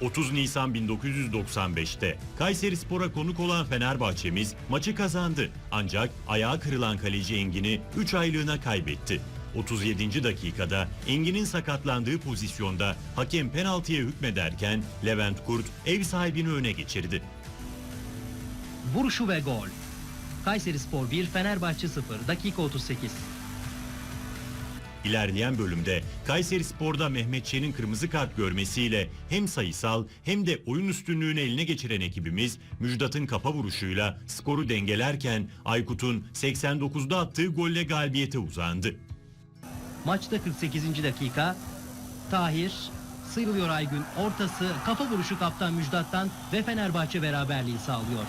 30 Nisan 1995'te Kayseri Spor'a konuk olan Fenerbahçemiz maçı kazandı. Ancak ayağı kırılan kaleci Engin'i 3 aylığına kaybetti. 37. dakikada Engin'in sakatlandığı pozisyonda hakem penaltıya hükmederken Levent Kurt ev sahibini öne geçirdi. Vuruşu ve gol. Kayseri Spor 1, Fenerbahçe 0, dakika 38. İlerleyen bölümde Kayseri Spor'da Mehmet Şen'in kırmızı kart görmesiyle hem sayısal hem de oyun üstünlüğünü eline geçiren ekibimiz Müjdat'ın kafa vuruşuyla skoru dengelerken Aykut'un 89'da attığı golle galibiyete uzandı. Maçta 48. dakika. Tahir sıyrılıyor Aygün. Ortası kafa vuruşu kaptan Müjdat'tan ve Fenerbahçe beraberliği sağlıyor.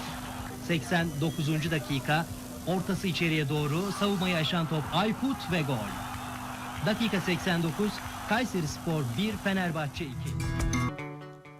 89. dakika. Ortası içeriye doğru savunmayı aşan top Aykut ve gol. Dakika 89. Kayseri Spor 1, Fenerbahçe 2.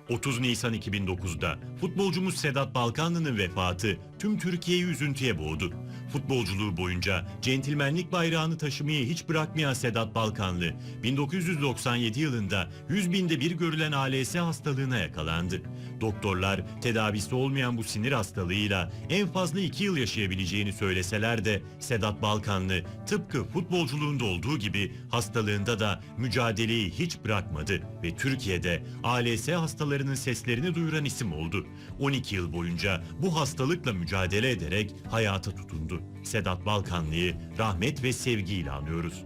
30 Nisan 2009'da futbolcumuz Sedat Balkanlı'nın vefatı tüm Türkiye'yi üzüntüye boğdu. Futbolculuğu boyunca centilmenlik bayrağını taşımayı hiç bırakmayan Sedat Balkanlı, 1997 yılında 100 binde bir görülen ALS hastalığına yakalandı. Doktorlar tedavisi olmayan bu sinir hastalığıyla en fazla 2 yıl yaşayabileceğini söyleseler de Sedat Balkanlı tıpkı futbolculuğunda olduğu gibi hastalığında da mücadeleyi hiç bırakmadı ve Türkiye'de ALS hastalarının seslerini duyuran isim oldu. 12 yıl boyunca bu hastalıkla mücadele ederek hayata tutundu. Sedat Balkanlı'yı rahmet ve sevgiyle anıyoruz.